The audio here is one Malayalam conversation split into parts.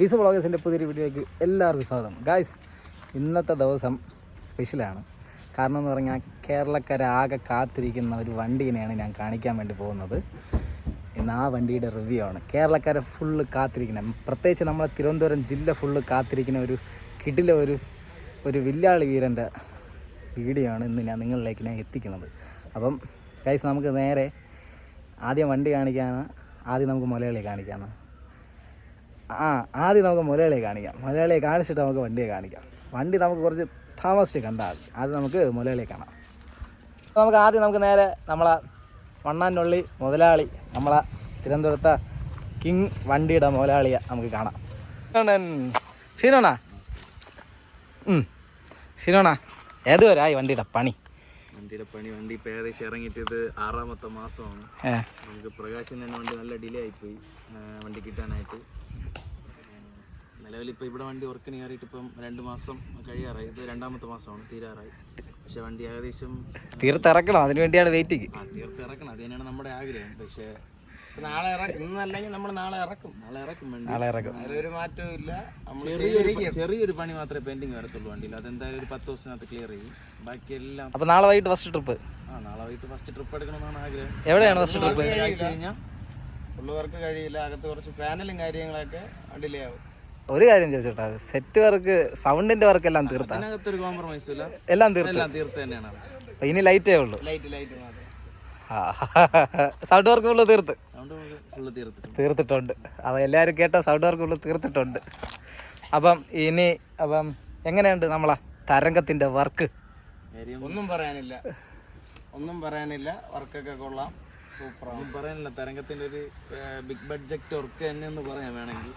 വിസ വ്ളോഗേഴ്സിന്റെ പുതിയൊരു വീഡിയോയ്ക്ക് എല്ലാവർക്കും സ്വാഗതം. ഗായ്സ് ഇന്നത്തെ ദിവസം സ്പെഷ്യലാണ് കാരണം എന്ന് പറഞ്ഞാൽ ആകെ കാത്തിരിക്കുന്ന ഒരു വണ്ടീനെയാണ് ഞാൻ കാണിക്കാൻ വേണ്ടി പോകുന്നത്. ഇന്ന് ആ വണ്ടിയുടെ റിവ്യൂ ആണ്. കേരളക്കാരെ ഫുള്ള് കാത്തിരിക്കുന്ന പ്രത്യേകിച്ച് നമ്മളെ തിരുവനന്തപുരം ജില്ല ഫുള്ള് കാത്തിരിക്കുന്ന ഒരു കിടില ഒരു ഒരു വില്ലാളി വീരന്റെ വീഡിയോ ആണ് ഇന്ന് ഞാൻ നിങ്ങളിലേക്ക് ഞാൻ എത്തിക്കുന്നത്. അപ്പം ഗൈസ് നമുക്ക് നേരെ ആദ്യം വണ്ടി കാണിക്കാനാണ്. ആദ്യം നമുക്ക് മലയാളി കാണിക്കാനാണ്. ആ ആദ്യം നമുക്ക് മുലയാളിയെ കാണിക്കാം. മുലയാളിയെ കാണിച്ചിട്ട് നമുക്ക് വണ്ടിയെ കാണിക്കാം. വണ്ടി നമുക്ക് കുറച്ച് താമസിച്ച് കണ്ടാൽ മതി. ആദ്യം നമുക്ക് മുലയാളിയെ കാണാം. നമുക്ക് ആദ്യം നമുക്ക് നേരെ നമ്മളെ വണ്ണാനുള്ളി മുതലാളി നമ്മളെ തിരുവനന്തപുരത്തെ കിങ് വണ്ടിയുടെ മുതലാളിയെ നമുക്ക് കാണാം. ഷീനോണാ ഷീനോണാ ഏതുവരായി വണ്ടിയുടെ പണി? വണ്ടിയുടെ പണി വണ്ടി ഏകദേശം ഇറങ്ങിയിട്ട് ഇത് ആറാമത്തെ മാസമാണ്. നമുക്ക് പ്രകാശം തന്നെ വണ്ടി നല്ല ഡിലേ ആയിപ്പോയി. വണ്ടി കിട്ടാനായിട്ട്. നിലവിൽ ഇപ്പോൾ ഇവിടെ വണ്ടി വർക്കിന് കയറിയിട്ട് ഇപ്പം രണ്ട് മാസം കഴിയാറായി. ഇത് രണ്ടാമത്തെ മാസമാണ് തീരാറായി. പക്ഷെ വണ്ടി ഏകദേശം തീർത്തിറക്കണം അതിന് വേണ്ടിയാണ് വെയിറ്റിംഗ് ആ തീർത്ത് ഇറക്കണം അത് തന്നെയാണ് നമ്മുടെ ആഗ്രഹം. പക്ഷേ നാളെ ഇറക്കും ഇന്നല്ലെങ്കിൽ നമ്മൾ നാളെ ഇറക്കും. നാളെ ഇറക്കും വണ്ടി. നാളെ ഇറക്കും. അതിലൊരു മാറ്റവും ഇല്ല. ചെറിയൊരു ചെറിയൊരു പണി മാത്രമേ പെൻഡിങ് വരത്തുള്ളൂ വണ്ടിയിൽ. അതെന്തായാലും ഒരു പത്ത് ദിവസത്തിനകത്ത് ക്ലിയർ ചെയ്യും. ബാക്കി എല്ലാം അപ്പോൾ നാളെ വൈകിട്ട് ഫസ്റ്റ് ട്രിപ്പ് ആ നാളെ വൈകിട്ട് ഫസ്റ്റ് ട്രിപ്പ് എടുക്കണമെന്നാണ് ആഗ്രഹം. എവിടെയാണ് ഫസ്റ്റ് ട്രിപ്പ് കഴിഞ്ഞാൽ ഫുള്ള് വർക്ക് കഴിയില്ല. അകത്ത് കുറച്ച് പാനലും കാര്യങ്ങളൊക്കെ ഡിലേ ആവും ഒരു കാര്യം ചോദിച്ചോട്ടെ സെറ്റ് വർക്ക് സൗണ്ടിന്റെ വർക്ക് എല്ലാം തീർത്താ? അതിനകത്തൊരു കോംപ്രമൈസ് ഇല്ല. എല്ലാം തീർത്ത. എല്ലാം തീർത്ത് തന്നെയാണ്. അപ്പൊ ഇനി ലൈറ്റേ ഉള്ളൂ. ലൈറ്റ് ലൈറ്റ് മാത്രം. സൗണ്ട് വർക്ക് ഉള്ളു തീർത്ത്. തീർത്തിട്ടുണ്ട് തീർത്തിട്ടുണ്ട്. എല്ലാരും എല്ലാവരും കേട്ടോ സൗണ്ട് വർക്ക് ഉള്ളു തീർത്തിട്ടുണ്ട്. അപ്പം ഇനി അപ്പം എങ്ങനെയുണ്ട് നമ്മളെ തരംഗത്തിന്റെ വർക്ക് ഒന്നും പറയാനില്ല. ഒന്നും പറയാനില്ല. വർക്കൊക്കെ കൊള്ളാം. പറയാനില്ല. തരംഗത്തിന്റെ ഒരു ബിഗ് ബഡ്ജറ്റ് വർക്ക് തന്നെ എന്ന് വേണമെങ്കിൽ.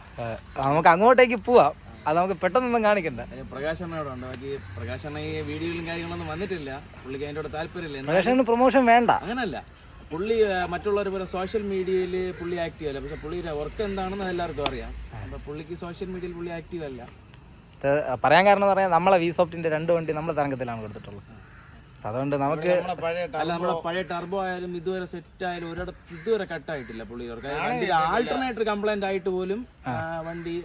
നമുക്ക് അങ്ങോട്ടേക്ക് പോവാം. അത് നമുക്ക് പെട്ടെന്നൊന്നും കാണിക്കണ്ട. കാര്യം പ്രകാശ് ഉണ്ട്. ബാക്കി പ്രകാശ് അണ്ണ ഈ വീഡിയോയിലും കാര്യങ്ങളൊന്നും വന്നിട്ടില്ല. പുള്ളിക്ക് അതിന്റെ താല്പര്യമില്ല. പ്രകാശന് പ്രൊമോഷൻ വേണ്ട. അങ്ങനല്ല. പുള്ളി മറ്റുള്ളവരെ പോലെ സോഷ്യൽ മീഡിയയിൽ പുള്ളി ആക്റ്റീവ് അല്ല പക്ഷെ പുള്ളിയുടെ വർക്ക് എന്താണെന്ന് എല്ലാവർക്കും അറിയാം. അപ്പൊ പുള്ളിക്ക് സോഷ്യൽ മീഡിയയിൽ പുള്ളി ആക്റ്റീവ് അല്ല പറയാൻ കാരണം എന്ന് പറഞ്ഞാൽ നമ്മളെ വി സോഫ്റ്റിന്റെ രണ്ട് വണ്ടി നമ്മൾ തരംഗത്തിലാണ് കൊടുത്തിട്ടുള്ളത്. അതുകൊണ്ട് നമുക്ക് അല്ല നമ്മുടെ പഴയ ടർബോ ആയാലും ഇതുവരെ സെറ്റ് ആയാലും ഒരിടത്ത് ഇതുവരെ കട്ടായിട്ടില്ല പുള്ളിയവർക്ക് ആൾട്ടർനേറ്റർ കംപ്ലൈന്റ് ആയിട്ട് പോലും വണ്ടി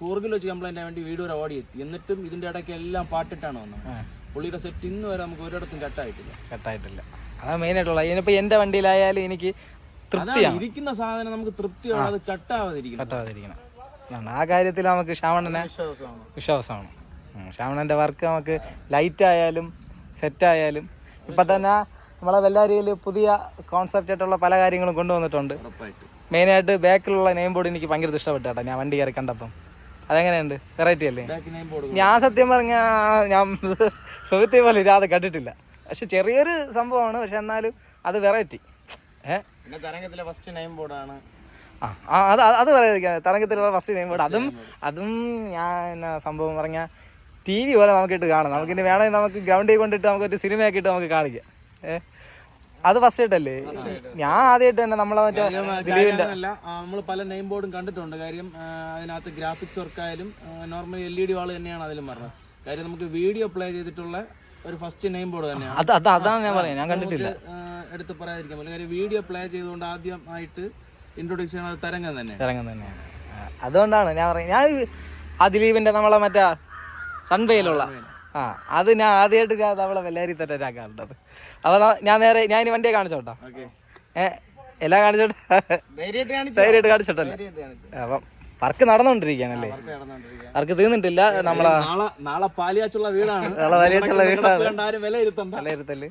കൂർഗിൽ വെച്ച് കംപ്ലൈന്റ് ആയ വണ്ടി വീട് വരെ ഓടിയെത്തി. എന്നിട്ടും ഇതിന്റെ ഇടയ്ക്ക് എല്ലാം പാട്ടിട്ടാണ് വന്നത്. പുള്ളിയുടെ സെറ്റ് ഇന്ന് വരെ നമുക്ക് ഒരിടത്തും കട്ടായിട്ടില്ല കട്ടായിട്ടില്ല അതാണ് മെയിൻ ആയിട്ടുള്ള ഇനിയിപ്പോ എന്റെ വണ്ടിയിലായാലും എനിക്ക് തൃപ്തിയാണ്. ഇരിക്കുന്ന സാധനം നമുക്ക് തൃപ്തിയോടെ അത് കട്ടാവാതിരിക്കണം കട്ടാവാതിരിക്കണം. ആ കാര്യത്തിൽ നമുക്ക് ശ്യാമണനെ വിശ്വാസമാണ്. ശ്യാമണന്റെ വർക്ക് നമുക്ക് ലൈറ്റ് ആയാലും സെറ്റ് ആയാലും ഇപ്പം തന്നെ നമ്മളെ വെള്ളാരിയിൽ പുതിയ കോൺസെപ്റ്റ് ആയിട്ടുള്ള പല കാര്യങ്ങളും കൊണ്ടുവന്നിട്ടുണ്ട്. മെയിൻ മെയിനായിട്ട് ബാക്കിലുള്ള നെയിം ബോർഡ് എനിക്ക് ഭയങ്കര ഇഷ്ടപ്പെട്ടു കേട്ടോ ഞാൻ വണ്ടി കയറി കണ്ടപ്പം. അതെങ്ങനെയുണ്ട്? വെറൈറ്റി അല്ലേ? ഞാൻ സത്യം പറഞ്ഞ ഞാൻ സുഹൃത്തെ പോലെ ഇല്ലാതെ കണ്ടിട്ടില്ല. പക്ഷെ ചെറിയൊരു സംഭവമാണ്. പക്ഷെ എന്നാലും അത് വെറൈറ്റി ഏഹ് തരംഗത്തിലെ ഫസ്റ്റ് നെയിം ബോർഡാണ് ആ അത് അത് അത് പറയാതിരിക്കാം തരംഗത്തിലുള്ള ഫസ്റ്റ് നെയിം ബോർഡ് അതും അതും ഞാൻ സംഭവം പറഞ്ഞാൽ ടി വി പോലെ നമുക്കിട്ട് കാണാം. നമുക്കിനി വേണമെങ്കിൽ നമുക്ക് ഗ്രൗണ്ടിൽ കൊണ്ടിട്ട് നമുക്ക് ഒരു ഇട്ട് നമുക്ക് കാണിക്കാം. ഏഹ് അത് ഫസ്റ്റ് ആയിട്ടല്ലേ ഞാൻ ആദ്യമായിട്ട് തന്നെ നമ്മളെ മറ്റേ ദിലീപിന്റെ നമ്മൾ പല നെയിം ബോർഡും കണ്ടിട്ടുണ്ട്. കാര്യം അതിനകത്ത് ഗ്രാഫിക്സ് വർക്ക് ആയാലും normally L E D wall തന്നെയാണ് അതിലും പറഞ്ഞത്. കാര്യം നമുക്ക് വീഡിയോ പ്ലേ ചെയ്തിട്ടുള്ള ഒരു ഫസ്റ്റ് നെയിം ബോർഡ് തന്നെയാണ്. അത് അത് അതാണ് ഞാൻ പറയാം ഞാൻ കണ്ടിട്ടില്ല. എടുത്ത് പറയാതിരിക്കാൻ പറ്റില്ല. കാര്യം വീഡിയോ പ്ലേ ചെയ്തുകൊണ്ട് ആദ്യമായിട്ട് ഇൻട്രൊഡ്യൂസ് ചെയ്യുന്നത് തരംഗം തന്നെ തരംഗം തന്നെയാണ്. അതുകൊണ്ടാണ് ഞാൻ പറയാം ഞാൻ ആ ദിലീപിന്റെ നമ്മളെ മറ്റേ റൺവേയിലുള്ള ആ അത് ഞാൻ ആദ്യമായിട്ട് ഞാൻ നമ്മളെ വെള്ളാരി തന്നെ കണ്ടത് അപ്പൊ ന- ഞാൻ നേരെ ഞാൻ ഇനി വണ്ടിയെ കാണിച്ചോട്ടാ. ഏഹ് ഏ എല്ലാം കാണിച്ചോട്ടെ? ധൈര്യമായിട്ട് കാണിച്ചോട്ടല്ലേ അപ്പം വർക്ക് നടന്നുകൊണ്ടിരിക്കുകയാണല്ലേ വർക്ക് തീർന്നിട്ടില്ല നമ്മളെ നാളെ പാലിയാച്ചുള്ള വീടാണ്. നാളെ പാലിയാച്ചുള്ള വീടാണ്. വിലയിരുത്തൽ.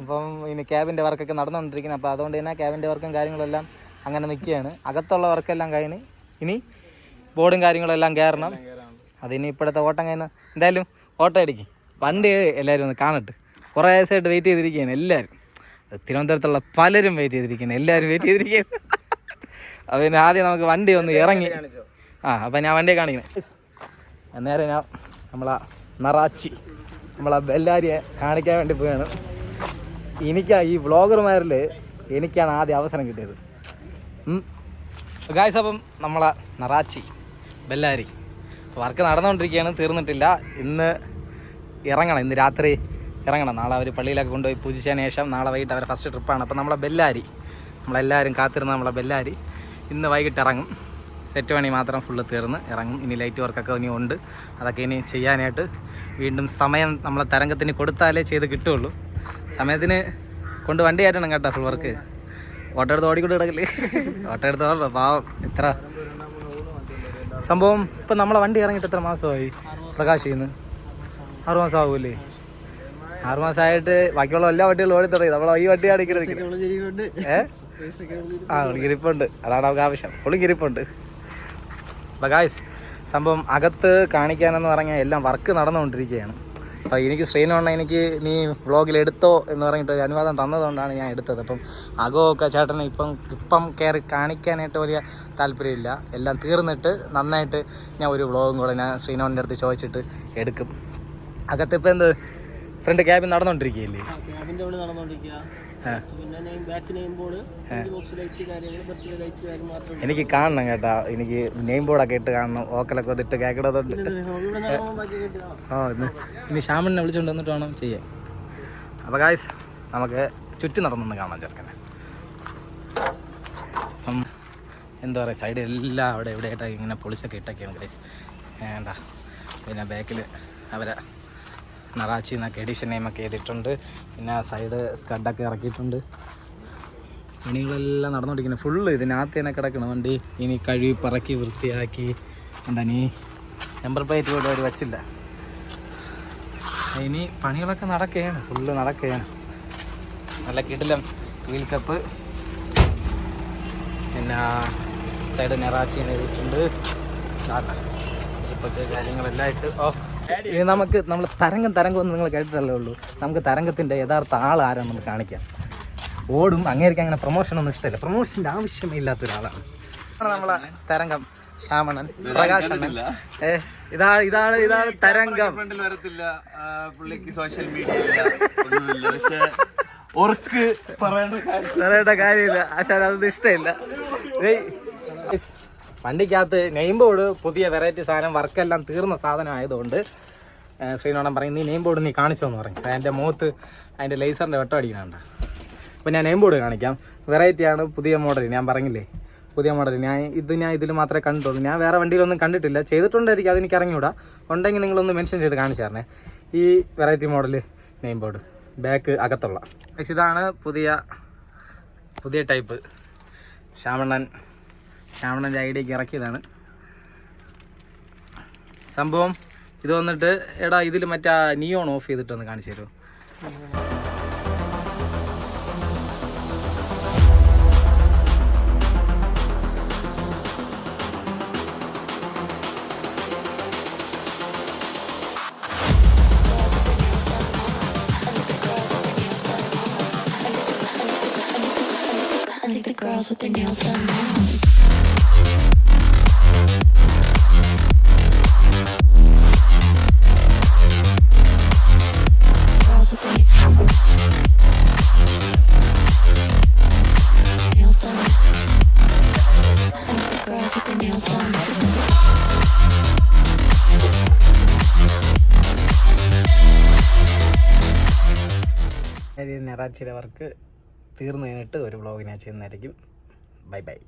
അപ്പം ഇനി ക്യാബിന്റെ വർക്കൊക്കെ നടന്നുകൊണ്ടിരിക്കുന്നത് അപ്പോൾ അതുകൊണ്ട് തന്നെ ക്യാബിന്റെ വർക്കും കാര്യങ്ങളെല്ലാം അങ്ങനെ നിൽക്കുകയാണ്. അകത്തുള്ള വർക്കെല്ലാം കഴിഞ്ഞ് ഇനി ബോർഡും കാര്യങ്ങളെല്ലാം കയറണം. അതിനി ഇപ്പോഴത്തെ ഓട്ടം കഴിഞ്ഞ എന്തായാലും ഓട്ടം അടിക്കും. വണ്ടി എല്ലാവരും ഒന്ന് കാണട്ടെ. കുറേ ദിവസമായിട്ട് വെയിറ്റ് ചെയ്തിരിക്കുകയാണ് എല്ലാവരും. തിരുവനന്തപുരത്തുള്ള പലരും വെയിറ്റ് ചെയ്തിരിക്കുകയാണ്. എല്ലാവരും വെയിറ്റ് ചെയ്തിരിക്കുകയാണ്. അപ്പോൾ പിന്നെ ആദ്യം നമുക്ക് വണ്ടി ഒന്ന് ഇറങ്ങി. ആ അപ്പം ഞാൻ വണ്ടിയെ കാണിക്കണം. നേരെ ഞാൻ നമ്മളാ നറാച്ചി നമ്മളാ ബെല്ലാരിയെ കാണിക്കാൻ വേണ്ടി പോവുകയാണ് എനിക്കാ ഈ വ്ളോഗർമാരിൽ എനിക്കാണ് ആദ്യം അവസരം കിട്ടിയത്. ഗായ്സ് അപ്പം നമ്മളെ നറാച്ചി ബെല്ലാരി വർക്ക് നടന്നുകൊണ്ടിരിക്കുകയാണ് തീർന്നിട്ടില്ല. ഇന്ന് ഇറങ്ങണം ഇന്ന് രാത്രി ഇറങ്ങണം. നാളെ അവർ പള്ളിയിലൊക്കെ കൊണ്ടുപോയി പൂജിച്ചതിന് ശേഷം നാളെ വൈകിട്ട് അവരെ ഫസ്റ്റ് ട്രിപ്പാണ് അപ്പോൾ നമ്മളെ ബെല്ലാരി നമ്മളെല്ലാവരും കാത്തിരുന്ന നമ്മളെ ബെല്ലാരി ഇന്ന് വൈകിട്ട് ഇറങ്ങും. സെറ്റ് പണി മാത്രം ഫുള്ള് തീർന്ന് ഇറങ്ങും. ഇനി ലൈറ്റ് വർക്കൊക്കെ ഇനി ഉണ്ട്. അതൊക്കെ ഇനി ചെയ്യാനായിട്ട് വീണ്ടും സമയം നമ്മളെ തരംഗത്തിന് കൊടുത്താലേ ചെയ്ത് കിട്ടുള്ളൂ സമയത്തിന് കൊണ്ട് വണ്ടി കയറ്റണം കേട്ടോ ഫുൾ വർക്ക് ഓട്ടോ എടുത്ത് ഓടിക്കൊണ്ട് കിടക്കില്ലേ ഓട്ടോ എടുത്ത് ഓടോ പാവം. എത്ര സംഭവം ഇപ്പം നമ്മളെ വണ്ടി ഇറങ്ങിയിട്ട് എത്ര മാസമായി? പ്രകാശ് ചെയ്യുന്നു ആറ് മാസം ആകൂല്ലേ ആറ് മാസമായിട്ട് ബാക്കിയുള്ള എല്ലാ വണ്ടികളും ഓടി തുടങ്ങി നമ്മളെ ഈ വണ്ടി അടിക്കുന്നത് ഏ? ആ പുളിക്കിരിപ്പുണ്ട് അതാണ് നമുക്ക് ആവശ്യം. പുളിക്കിരിപ്പുണ്ട് അപ്പോൾ ഗായ്സ് സംഭവം അകത്ത് കാണിക്കാനെന്ന് പറഞ്ഞാൽ എല്ലാം വർക്ക് നടന്നുകൊണ്ടിരിക്കുകയാണ്. അപ്പോൾ എനിക്ക് ശ്രീനോണ്ണ എനിക്ക് നീ വ്ളോഗിൽ എടുത്തോ എന്ന് പറഞ്ഞിട്ട് ഒരു അനുവാദം തന്നതുകൊണ്ടാണ് ഞാൻ എടുത്തത്. അപ്പം അകമൊക്കെ ചേട്ടന് ഇപ്പം ഇപ്പം കയറി കാണിക്കാനായിട്ട് വലിയ താല്പര്യമില്ല. എല്ലാം തീർന്നിട്ട് നന്നായിട്ട് ഞാൻ ഒരു വ്ളോഗും കൂടെ ഞാൻ ശ്രീനോണിന്റെ അടുത്ത് ചോദിച്ചിട്ട് എടുക്കും. അകത്തിപ്പോൾ എന്ത്? ഫ്രണ്ട് ക്യാബിൻ നടന്നുകൊണ്ടിരിക്കുകയല്ലേ ഉള്ളിൽ എനിക്ക് കാണണം കേട്ടാ. എനിക്ക് നെയിം ബോർഡൊക്കെ ഇട്ട് കാണണം. ഓക്കലൊക്കെ ഇട്ട് കേൾക്കണതുണ്ട്. ഓ ഇനി ശ്യാമനെ വിളിച്ചുകൊണ്ട് വന്നിട്ട് വേണം ചെയ്യാൻ. അപ്പോൾ ഗായ്സ് നമുക്ക് ചുറ്റി നടന്നൊന്ന് കാണാം ചെറുക്കനെ. അപ്പം എന്താ പറയുക സൈഡ് എല്ലാം അവിടെ എവിടെ ആയിട്ട് ഇങ്ങനെ പൊളിച്ചൊക്കെ ഇട്ടൊക്കെയാണ് ഗൈസ് വേണ്ട പിന്നെ ബാക്കിൽ അവരെ നറാച്ചി എന്നൊക്കെ എഡിഷൻ നെയിമൊക്കെ ചെയ്തിട്ടുണ്ട് പിന്നെ സൈഡ് സ്കഡൊക്കെ ഇറക്കിയിട്ടുണ്ട്. പണികളെല്ലാം നടന്നുകൊണ്ടിരിക്കുന്നത് ഫുള്ള് ഇതിനകത്ത് തന്നെ കിടക്കണം. വണ്ടി ഇനി കഴുകി പറക്കി വൃത്തിയാക്കി. ഉണ്ടനി നമ്പർ പ്ലേറ്റ് പോലും അവർ വച്ചില്ല. ഇനി പണികളൊക്കെ നടക്കുകയാണ്. ഫുള്ള് നടക്കുകയാണ്. നല്ല കിടിലം വീൽ കപ്പ് പിന്നെ സൈഡ് നെറാച്ചി എഴുതിയിട്ടുണ്ട്. ഇപ്പോഴത്തെ കാര്യങ്ങളെല്ലാം ഇട്ട്. ഓ ഇനി നമുക്ക് നമ്മൾ തരംഗം തരംഗം എന്ന് നിങ്ങൾ കേട്ടിട്ടല്ലേ ഉള്ളൂ. നമുക്ക് തരംഗത്തിന്റെ യഥാർത്ഥ ആൾ ആരാണെന്ന് നമുക്ക് കാണിക്കാം. ഓടും അങ്ങേർക്ക് അങ്ങനെ പ്രൊമോഷൻ ഒന്നും ഇഷ്ടമില്ല. പ്രൊമോഷന്റെ ആവശ്യമേ ഇല്ലാത്ത ഒരാളാണ്. നമ്മളെ തരംഗം ശ്യാമണൻ പ്രകാശൻ ഏ ഇതാ ഇതാണ് ഇതാണ് തരംഗം വരത്തില്ല. പുള്ളിക്ക് സോഷ്യൽ മീഡിയ പക്ഷെ ഓർക്ക് പറയേണ്ട കാര്യം പറയേണ്ട കാര്യമില്ല. പക്ഷെ അതൊന്നും ഇഷ്ടമില്ല. വണ്ടിക്കകത്ത് നെയിം ബോർഡ് പുതിയ വെറൈറ്റി സാധനം വർക്കെല്ലാം തീർന്ന സാധനം ആയതുകൊണ്ട് ശ്രീനോടൻ പറയും നീ നെയിം ബോർഡ് നീ കാണിച്ചോ എന്ന് പറയും എന്റെ മുഖത്ത് അതിന്റെ ലേസറിന്റെ വെട്ടം അടിക്കുന്നുണ്ട് അപ്പോൾ ഞാൻ നെയിം ബോർഡ് കാണിക്കാം വെറൈറ്റിയാണ് പുതിയ മോഡൽ ഞാൻ പറഞ്ഞില്ലേ പുതിയ മോഡൽ ഞാൻ ഇത് ഞാൻ ഇതിൽ മാത്രമേ കണ്ടിട്ടുള്ളൂ. ഞാൻ വേറെ വണ്ടിയിലൊന്നും കണ്ടിട്ടില്ല. ചെയ്തിട്ടുണ്ടായിരിക്കും അതെനിക്ക് അറിഞ്ഞൂടാ. ഉണ്ടെങ്കിൽ നിങ്ങളൊന്ന് മെൻഷൻ ചെയ്ത് കാണിച്ചു തരണേ. ഈ variety model name board back അകത്തുള്ള. Guys, ഇതാണ് പുതിയ പുതിയ ടൈപ്പ് ശ്യാമണ്ണൻ ശ്യാമണ്ണന്റെ ഐഡിയക്ക് ഇറക്കിയതാണ് സംഭവം ഇത് വന്നിട്ട് എടാ ഇതിൽ മറ്റേ നിയോൺ ഓഫ് ചെയ്തിട്ടൊന്ന് കാണിച്ചു തരുമോ with their nails done now. ഞായറാഴ്ചയിലെ വർക്ക് തീർന്നു കഴിഞ്ഞിട്ട് ഒരു ബ്ലോഗിനെ ചെയ്യുന്നതായിരിക്കും ബൈ ബൈ